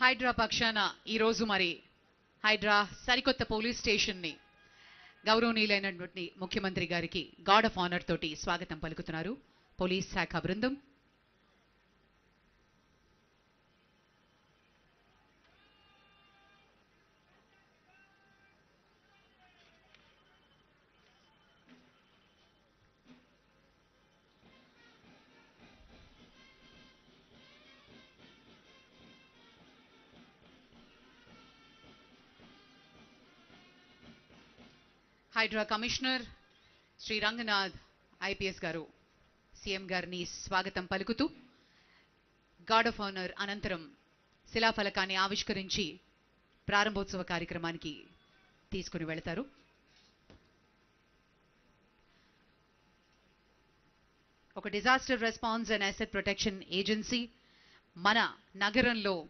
హైడ్రా పక్షాన ఈరోజు మరి హైడ్రా సరికొత్త పోలీస్ స్టేషన్ని గౌరవనీయులైనటువంటి ముఖ్యమంత్రి గారికి గార్డ్ ఆఫ్ ఆనర్ తోటి స్వాగతం పలుకుతున్నారు. పోలీస్ శాఖ బృందం హైడ్రా కమిషనర్ శ్రీ రంగనాథ్ ఐపీఎస్ గారు సీఎం గారిని స్వాగతం పలుకుతూ గార్డ్ ఆఫ్ ఆనర్ అనంతరం శిలాఫలకాన్ని ఆవిష్కరించి ప్రారంభోత్సవ కార్యక్రమానికి తీసుకుని వెళతారు. ఒక disaster response and asset protection agency మన నగరంలో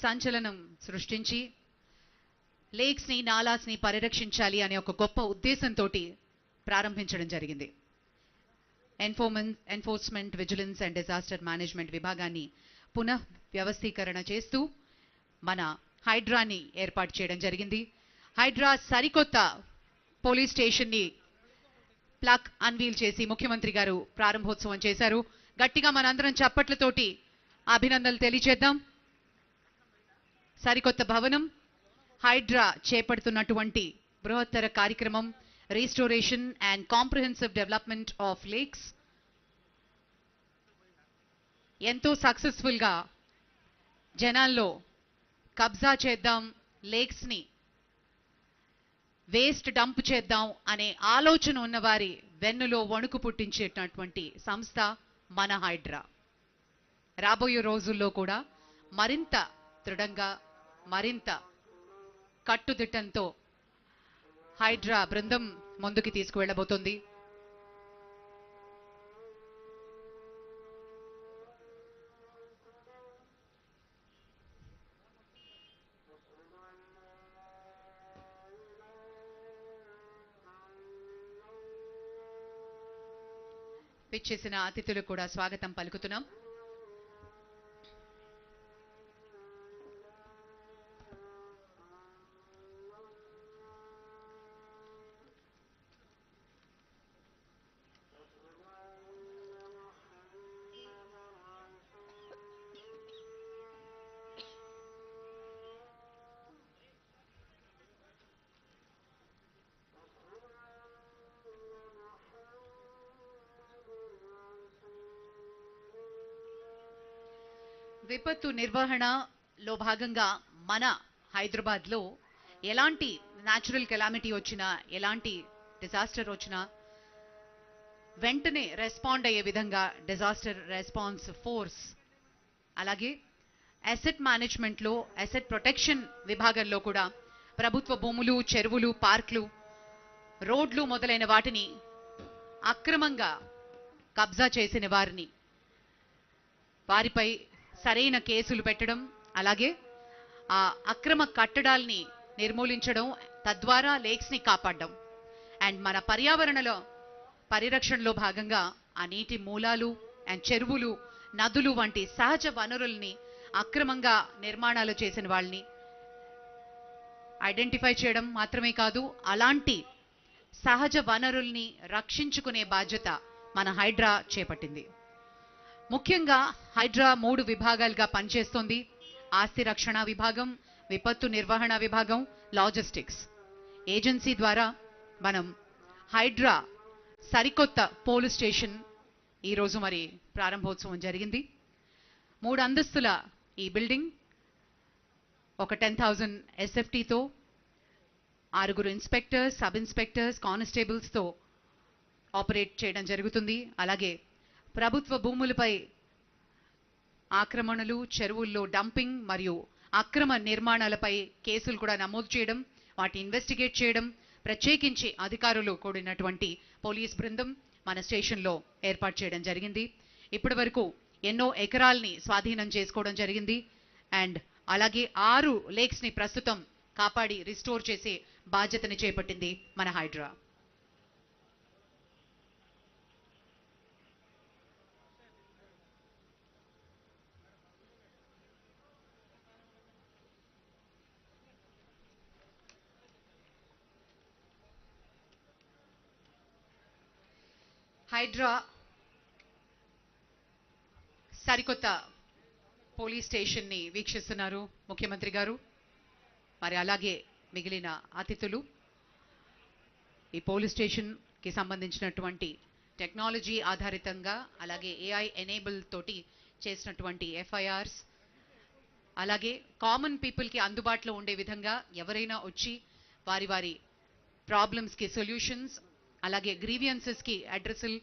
సంచలనం సృష్టించి లేక్స్ని నాలాస్ని పరిరక్షించాలి అనే ఒక గొప్ప ఉద్దేశంతో ప్రారంభించడం జరిగింది enforcement enforcement vigilance and disaster management విభాగాన్ని పునః వ్యవస్థీకరణ చేస్తూ మన హైడ్రాని ఏర్పాటు చేయడం జరిగింది హైడ్రా సరికొత్త పోలీస్ స్టేషన్ని ప్లక్ అన్వీల్ చేసి ముఖ్యమంత్రి గారు ప్రారంభోత్సవం చేశారు గట్టిగా మనందరం చప్పట్లతోటి అభినందనలు తెలియజేద్దాం సరికొత్త భవనం హైడ్రా చేపడుతున్నటువంటి బృహత్తర కార్యక్రమం restoration and comprehensive development of lakes ఎంతో సక్సెస్ఫుల్గా జనాల్లో కబ్జా చేద్దాం లేక్స్ని వేస్ట్ డంప్ చేద్దాం అనే ఆలోచన ఉన్నవారి వెన్నులో వణుకు పుట్టించేటటువంటి సంస్థ మన హైడ్రా. రాబోయే రోజుల్లో కూడా మరింత దృఢంగా మరింత కట్టుదిట్టంతో హైడ్రా బృందం ముందుకి తీసుకువెళ్ళబోతోంది. పిచ్చేసిన అతిథులు కూడా స్వాగతం పలుకుతున్నాం. విపత్తు నిర్వహణలో భాగంగా మన హైదరాబాద్లో ఎలాంటి న్యాచురల్ కెలామిటీ వచ్చినా ఎలాంటి డిజాస్టర్ వచ్చినా వెంటనే రెస్పాండ్ అయ్యే విధంగా డిజాస్టర్ రెస్పాన్స్ ఫోర్స్ అలాగే అసెట్ మేనేజ్మెంట్లో అసెట్ ప్రొటెక్షన్ విభాగంలో కూడా ప్రభుత్వ భూములు చెరువులు పార్కులు రోడ్లు మొదలైన వాటిని అక్రమంగా కబ్జా చేసిన వారిని వారిపై సరైన కేసులు పెట్టడం అలాగే ఆ అక్రమ కట్టడాల్ని నిర్మూలించడం తద్వారా లేక్స్ని కాపాడడం. అండ్ మన పర్యావరణలో పరిరక్షణలో భాగంగా ఆ నీటి మూలాలు అండ్ చెరువులు నదులు వంటి సహజ వనరుల్ని అక్రమంగా నిర్మాణాలు చేసిన వాళ్ళని ఐడెంటిఫై చేయడం మాత్రమే కాదు అలాంటి సహజ వనరుల్ని రక్షించుకునే బాధ్యత మన హైడ్రా చేపట్టింది. ముఖ్యంగా హైడ్రా మూడు విభాగాలుగా పనిచేస్తోంది. ఆస్తి రక్షణ విభాగం విపత్తు నిర్వహణ విభాగం లాజిస్టిక్స్. ఏజెన్సీ ద్వారా మనం హైడ్రా సరికొత్త పోలీస్ స్టేషన్ ఈరోజు మరి ప్రారంభోత్సవం జరిగింది. మూడు అంతస్తుల ఈ బిల్డింగ్ ఒక టెన్ థౌజండ్ ఎస్ఎఫ్టీతో ఆరుగురు ఇన్స్పెక్టర్స్ సబ్ ఇన్స్పెక్టర్స్ కానిస్టేబుల్స్తో ఆపరేట్ చేయడం జరుగుతుంది. అలాగే ప్రభుత్వ భూములపై ఆక్రమణలు చెరువుల్లో డంపింగ్ మరియు అక్రమ నిర్మాణాలపై కేసులు కూడా నమోదు చేయడం వాటి ఇన్వెస్టిగేట్ చేయడం ప్రత్యేకించి అధికారులు కూడినటువంటి పోలీస్ బృందం మన స్టేషన్లో ఏర్పాటు చేయడం జరిగింది. ఇప్పటి వరకు ఎన్నో ఎకరాల్ని స్వాధీనం చేసుకోవడం జరిగింది. అండ్ అలాగే ఆరు లేక్స్ని ప్రస్తుతం కాపాడి రిస్టోర్ చేసే బాధ్యతని చేపట్టింది మన హైడ్రా. హైడ్రా సరికొత్త పోలీస్ స్టేషన్ని వీక్షిస్తున్నారు ముఖ్యమంత్రి గారు. మరి అలాగే మిగిలిన అతిథులు. ఈ పోలీస్ స్టేషన్కి సంబంధించినటువంటి టెక్నాలజీ ఆధారితంగా అలాగే ఏఐ ఎనేబుల్ తోటి చేసినటువంటి ఎఫ్ఐఆర్స్ అలాగే కామన్ పీపుల్కి అందుబాటులో ఉండే విధంగా ఎవరైనా వచ్చి వారి వారి ప్రాబ్లమ్స్కి సొల్యూషన్స్ అలాగే గ్రీవియన్సెస్కి అడ్రస్లు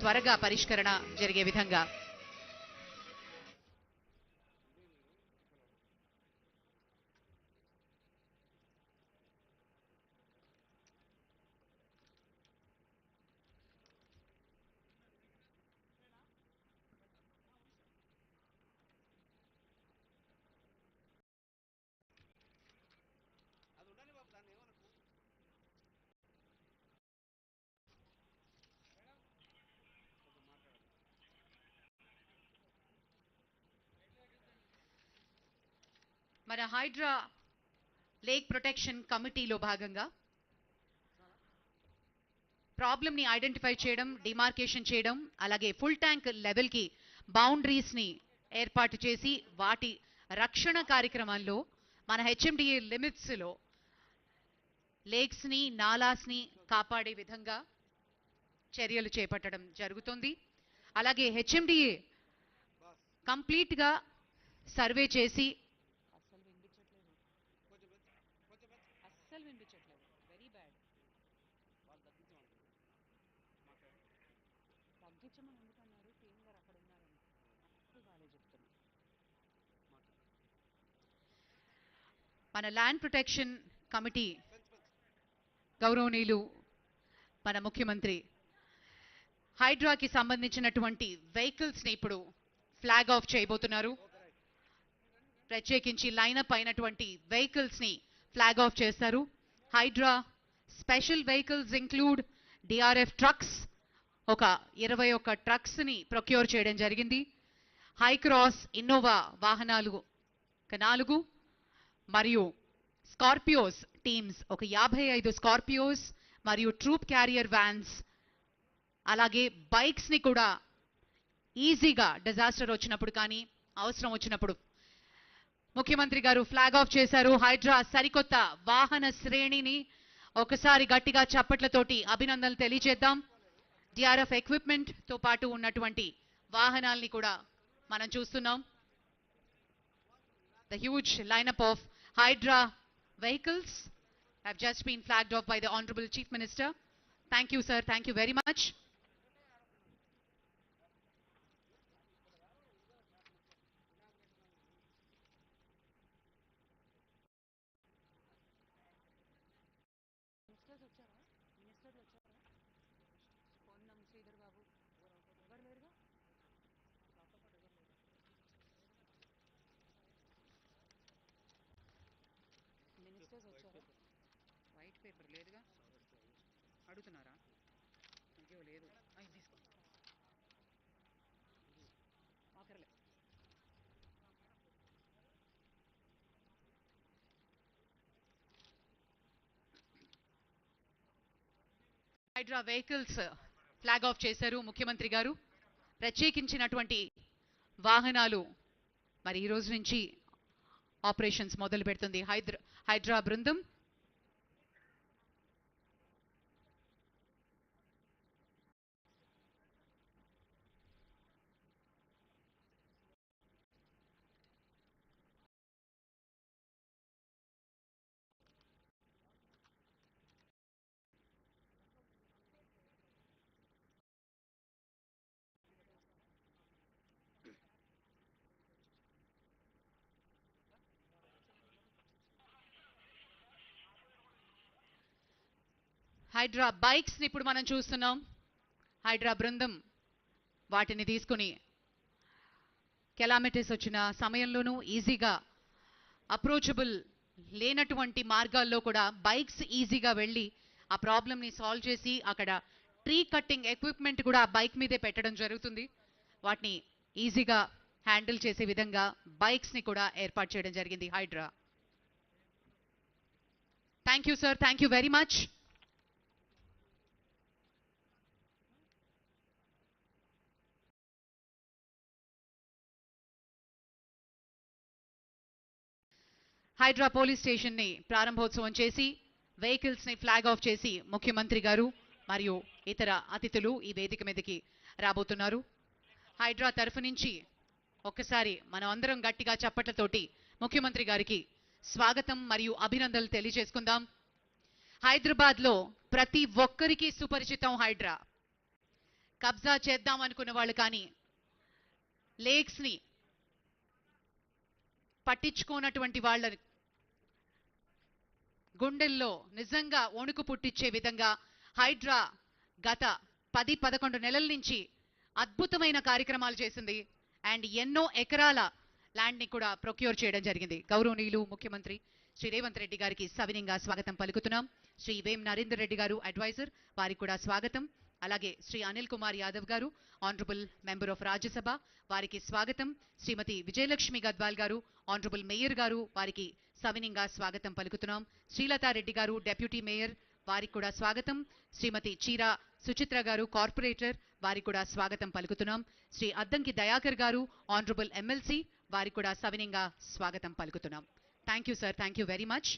త్వరగా పరిష్కరణ జరిగే విధంగా. మన హైడ్రా లేక్ ప్రొటెక్షన్ కమిటీలో భాగంగా ప్రాబ్లమ్ని ఐడెంటిఫై చేయడం డిమార్కేషన్ చేయడం అలాగే ఫుల్ ట్యాంక్ లెవెల్కి బౌండరీస్ని ఏర్పాటు చేసి వాటి రక్షణ కార్యక్రమాల్లో మన హెచ్ఎండిఏ లిమిట్స్లో లేక్స్ని నాలాస్ని కాపాడే విధంగా చర్యలు చేపట్టడం జరుగుతుంది. అలాగే హెచ్ఎండిఏ కంప్లీట్గా సర్వే చేసి అస్సలు వినిపించట్లేదు అస్సలు వినిపించట్లేదు. వెరీ బ్యాడ్ తగ్గించమని ఎందుకన్నారు? సీఎం గారు అక్కడ ఉన్నారని. అప్పుడు వాళ్ళే చెప్తున్నారు. మన ల్యాండ్ ప్రొటెక్షన్ కమిటీ గౌరవనీయులు మన ముఖ్యమంత్రి హైడ్రాకి సంబంధించినటువంటి వెహికల్స్ని ఇప్పుడు ఫ్లాగ్ ఆఫ్ చేయబోతున్నారు. ప్రత్యేకించి లైనప్ అయినటువంటి వెహికల్స్ని ఫ్లాగ్ ఆఫ్ చేస్తారు. Hydraa special vehicles include DRF trucks ఒక ఇరవై ఒక్క ట్రక్స్ని ప్రొక్యూర్ చేయడం జరిగింది. హై క్రాస్ ఇన్నోవా వాహనాలు ఒక నాలుగు మరియు స్కార్పియోస్ టీమ్స్ ఒక యాభై ఐదు స్కార్పియోస్ మరియు ట్రూప్ క్యారియర్ వ్యాన్స్ అలాగే బైక్స్ని కూడా ఈజీగా డిజాస్టర్ వచ్చినప్పుడు కానీ అవసరం వచ్చినప్పుడు ముఖ్యమంత్రి గారు ఫ్లాగ్ ఆఫ్ చేశారు. హైడ్రా సరికొత్త వాహన శ్రేణిని ఒకసారి గట్టిగా చప్పట్లతోటి అభినందనలు తెలియజేద్దాం. డిఆర్ఎఫ్ ఎక్విప్మెంట్తో పాటు ఉన్నటువంటి వాహనాల్ని కూడా మనం చూస్తున్నాం. The huge lineup of Hydraa vehicles have just been flagged off by the honourable chief minister thank you sir thank you very much అడుగుతున్నారా? ఇంకేవో లేదు. ఇది తీసుకో. ఆఖరలే. హైడ్రా వెహికల్స్ ఫ్లాగ్ ఆఫ్ చేశారు ముఖ్యమంత్రి గారు. ప్రత్యేకించినటువంటి వాహనాలు మరి ఈ రోజు నుంచి ఆపరేషన్స్ మొదలు పెడుతుంది హైద్రా హైడ్రా బృందం హైడ్రా బైక్స్ని ఇప్పుడు మనం చూస్తున్నాం. హైడ్రా బృందం వాటిని తీసుకుని కెలామిటీస్ వచ్చిన సమయంలోనూ ఈజీగా అప్రోచబుల్ లేనటువంటి మార్గాల్లో కూడా బైక్స్ ఈజీగా వెళ్ళి ఆ ప్రాబ్లమ్ని సాల్వ్ చేసి అక్కడ ట్రీ కట్టింగ్ ఎక్విప్మెంట్ కూడా ఆ బైక్ మీదే పెట్టడం జరుగుతుంది. వాటిని ఈజీగా హ్యాండిల్ చేసే విధంగా బైక్స్ని కూడా ఏర్పాటు చేయడం జరిగింది Hydraa. Thank you sir. Thank you very much. Hydraa police స్టేషన్ని ప్రారంభోత్సవం చేసి వెహికల్స్ని ఫ్లాగ్ ఆఫ్ చేసి ముఖ్యమంత్రి గారు మరియు ఇతర అతిథులు ఈ వేదిక మీదకి రాబోతున్నారు. హైడ్రా తరఫు నుంచి ఒక్కసారి మనం అందరం గట్టిగా చప్పట్లతోటి ముఖ్యమంత్రి గారికి స్వాగతం మరియు అభినందనలు తెలియజేసుకుందాం. హైదరాబాద్లో ప్రతి ఒక్కరికి సుపరిచితం హైడ్రా. కబ్జా చేద్దాం అనుకున్న వాళ్ళు కానీ లేక్స్ని పట్టించుకోనటువంటి వాళ్ళ గుండెల్లో నిజంగా వణుకు పుట్టించే విధంగా హైడ్రా గత పది పదకొండు నెలల నుంచి అద్భుతమైన కార్యక్రమాలు చేసింది. అండ్ ఎన్నో ఎకరాల ల్యాండ్ని కూడా ప్రొక్యూర్ చేయడం జరిగింది. గౌరవనీయులు ముఖ్యమంత్రి శ్రీ రేవంత్ రెడ్డి గారికి సవినీయంగా స్వాగతం పలుకుతున్నాం. శ్రీ వేం నరేందర్ రెడ్డి గారు అడ్వైజర్ వారికి కూడా స్వాగతం. అలాగే శ్రీ అనిల్ కుమార్ యాదవ్ గారు ఆనరబుల్ మెంబర్ ఆఫ్ రాజ్యసభ వారికి స్వాగతం. శ్రీమతి విజయలక్ష్మి గద్వాల్ గారు ఆనరబుల్ మేయర్ గారు వారికి సవినింగా స్వాగతం పలుకుతున్నాం. శ్రీలతారెడ్డి గారు డెప్యూటీ మేయర్ వారికి కూడా స్వాగతం. శ్రీమతి చీరా సుచిత్ర గారు కార్పొరేటర్ వారికి కూడా స్వాగతం పలుకుతున్నాం. శ్రీ అద్దంకి దయాకర్ గారు ఆనరబుల్ ఎమ్మెల్సీ వారికి కూడా సవినింగా స్వాగతం పలుకుతున్నాం. Thank you sir. Thank you very much.